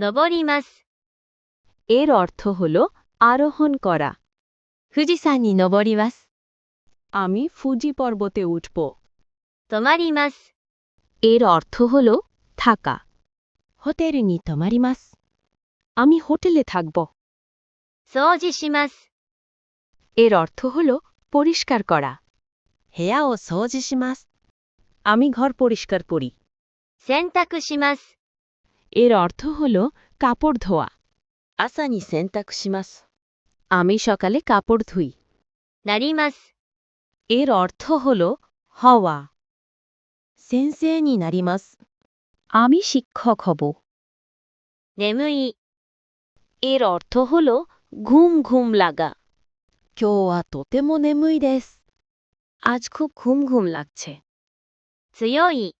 নবরিমাস এর অর্থ হল আরোহণ করা। ফুজিসানি নবরিমাস আমি ফুজি পর্বতে উঠব। তোমারিমাস। এর অর্থ হল থাকা। হোটেল নি তোমারিমাস। আমি হোটেলে থাকব। সজিসিমাস এর অর্থ হল পরিষ্কার করা। হেয়া ও সজিসিমাস আমি ঘর পরিষ্কার করি। সেন্তাকুশিমাস। এর অর্থ হল কাপড় ধোয়া। আসানি সেন্তাকুশিমাস আমি সকালে কাপড় ধুই। নারিমাস। এর অর্থ হল হওয়া। সেন্সে নি নারিমাস। আমি শিক্ষক হব। নেমুই। এর অর্থ হল ঘুম ঘুম লাগা। কেউ আ তোতেমো নেমুই দেশ আজ খুব ঘুম ঘুম লাগছে। জয়ই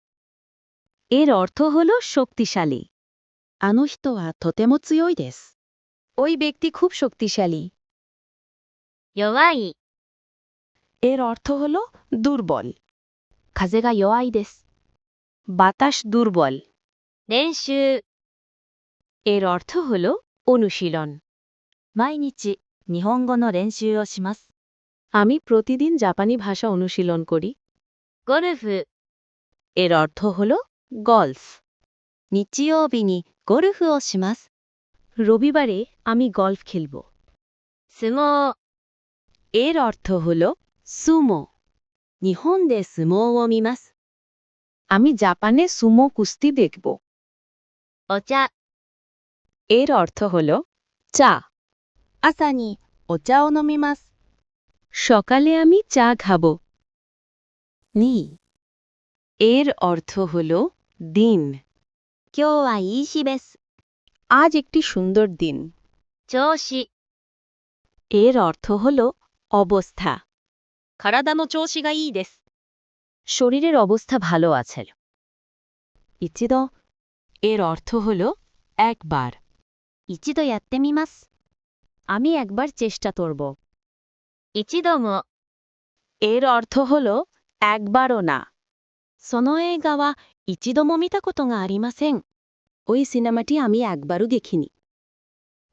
এর অর্থ হল শক্তিশালী। あの人はとても強いです ওই ব্যক্তি খুব শক্তিশালী 弱い。 এর অর্থ হল দুর্বল 風が弱いです বাতাস দুর্বল 練習。 এর অর্থ হল অনুশীলন 毎日日本語の練習をします আমি প্রতিদিন জাপানি ভাষা অনুশীলন করি ゴルフ。 এর অর্থ হল গলফ 日曜日に ゴルフをします রবিবারে আমি গলফ খেলব 相撲。 এর অর্থ হল সুমো 日本で相撲を見ます আমি জাপানে সুমো কুস্তি দেখব お茶。 এর অর্থ হল চা 朝にお茶を飲みます সকালে আমি চা খাব 2. এর অর্থ হল দিন 今日はいい日です。 আজ একটি সুন্দর দিন 調子。 এর অর্থ হল অবস্থা 体の調子がいいです শরীরের অবস্থা ভালো আছে 一度 এর অর্থ হল একবার 一度やってみます。 আমি একবার চেষ্টা করব 一度も。 এর অর্থ হল একবারও না その映画は 一度も見たことがありません ওই সিনেমাটি আমি একবারও দেখিনি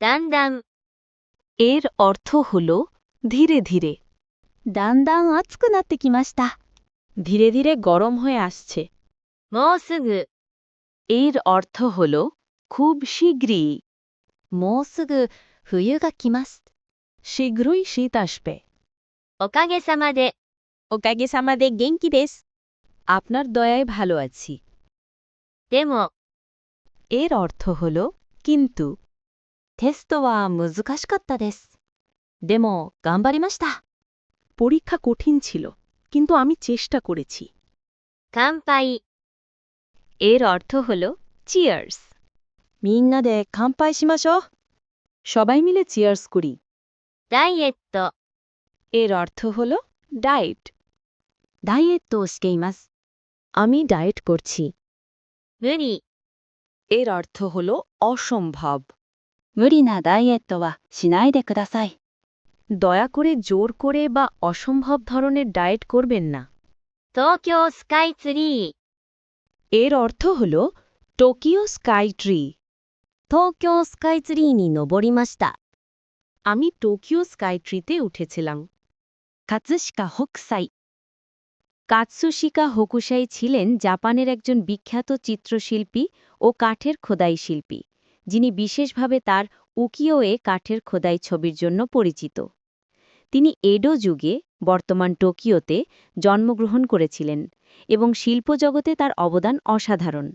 だんだん。 এর অর্থ হল ধীরে ধীরে だんだん暑くなってきました。 ধীরে ধীরে গরম হয়ে আসছে もうすぐ。 এর অর্থ হল খুব শীঘ্রই もうすぐ冬が来ます。 শীঘ্রই শীত আসবে おかげさまで。 ও কাগে সামাদে গেঙ্কি দেশ আপনার দয়ায় ভালো আছি でも、 এর অর্থ হল কিন্তু テストは難しかったです。でも、頑張りました。 পরীক্ষা কঠিন ছিল কিন্তু আমি চেষ্টা করেছি 乾杯。 এর অর্থ হল চিয়ার্স みんなで乾杯しましょう。 সবাই মিলে চিয়ার্স করি ダイエット。 এর অর্থ হল ডায়েট ダイエットをしています。 আমি ডায়েট করছি 無理。 এর অর্থ হল অসম্ভব 無理なダイエットはしないでください。 দয়া করে জোর করে বা অসম্ভব ধরনের ডায়েট করবেন না 東京スカイツリー。 এর অর্থ হল টোকিও স্কাই ট্রি 東京スカイツリーに登りました。 আমি টোকিও স্কাই ট্রিতে উঠেছিলাম 葛飾北斎。 কাতসুশিকা হোকুসাই ছিলেন জাপানের একজন বিখ্যাত চিত্রশিল্পী ও কাঠের খোদাই শিল্পী, যিনি বিশেষভাবে তার উকিওয়ে কাঠের খোদাই ছবির জন্য পরিচিত। তিনি এডো যুগে বর্তমান টোকিওতে জন্মগ্রহণ করেছিলেন এবং শিল্পজগতে তার অবদান অসাধারণ।